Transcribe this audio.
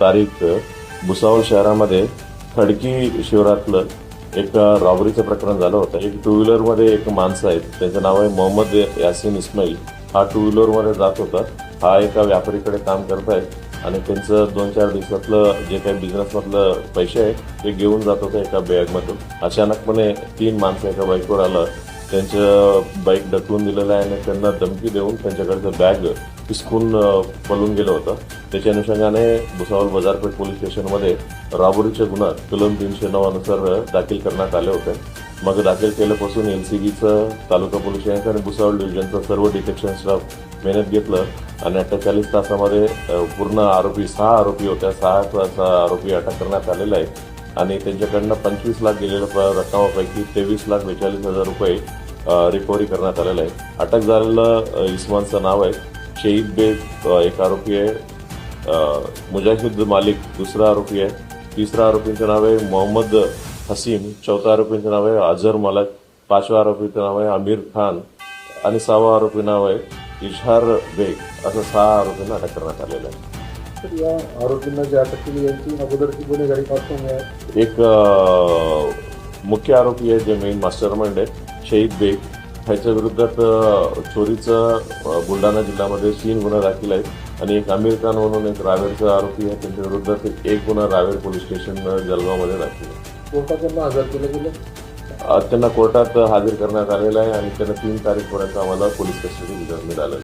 तारीख भुसावळ शहरामध्ये खडकी शिवरातलं एक रॉबरीचं प्रकरण झालं होतं. एक टू व्हीलरमध्ये एक माणसं आहेत. त्यांचं नाव आहे मोहम्मद यासिन इस्माईल. हा टू व्हीलरमध्ये जात होता. हा एका व्यापारीकडे काम करत आहे आणि त्यांचं दोन चार दिवसातलं जे काही बिझनेसमधलं पैसे आहे ते घेऊन जात होतं एका बॅगमधून अचानकपणे तीन माणसं एका बाईकवर आलं. त्यांचं बाईक ढकलून दिलेलं आहे आणि त्यांना धमकी देऊन त्यांच्याकडचं बॅग पिसकून पळून गेलं होतं. त्याच्या अनुषंगाने भुसावळ बाजारपेठ पोलीस स्टेशनमध्ये रॉबरीचे गुन्हा कलम तीनशे नऊ दाखल करण्यात आले होते. मग दाखल केल्यापासून एल सी बीचं तालुका पोलीस स्टेशन आणि भुसावळ डिव्हिजनचं सर्व डिटेक्शन स्टाफ मेहनत घेतलं आणि अठ्ठेचाळीस तासामध्ये पूर्ण आरोपी सहा आरोपी होत्या. सहा सहा आरोपी अटक करण्यात आलेला आहे. आणि त्यांच्याकडनं पंचवीस लाख गेलेल्या प- रकमापैकी तेवीस लाख बेचाळीस हजार रुपये रिकव्हरी करण्यात आलेलं आहे. अटक झालेलं इस्मानचं नाव आहे. शहीद बेग एक आरोपी आहे. मुजाहिद मालिक दुसरा आरोपी आहे. तिसरा आरोपींचं नाव आहे मोहम्मद हसीम चौथा आरोपींचं नाव आहे अझर मलक. पाचव्या आरोपीचं नाव आहे आमिर खान. आणि सहावा आरोपी नाव आहे इशार बेग. असं सहा आरोपींना अटक करण्यात आलेलं आहे. या आरोपींना जी अटक केली यांची अगोदरची गुन्हेगारी पार्श्वभूमी आहे. एक मुख्य आरोपी आहे जे मेन मास्टर माइंड आहे शहीद बेग. ह्याच्या विरुद्धात चोरीचं बुलढाणा जिल्ह्यामध्ये तीन गुन्हा दाखल आहेत आणि एक आमिर खान म्हणून एक रावेरचा आरोपी आहे. त्यांच्या विरुद्धात एक गुन्हा रावेर पोलीस स्टेशन अ, जळगावमध्ये दाखल आहे. कोर्टात त्यांना हजर केलं गेलं? अ, त्यांना कोर्टात हजर करण्यात आलेलं आहे आणि त्यांना तीन तारीखपर्यंत आम्हाला पोलीस कस्टडी मिळालं